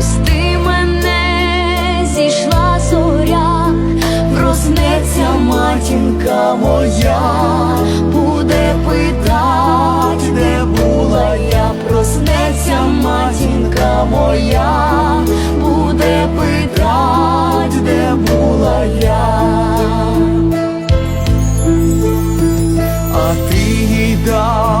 Відпусти мене, зійшла зоря, проснеться матінка моя, буде питать, де була я, проснеться матінка моя, буде питать, де була я, а ти їй дав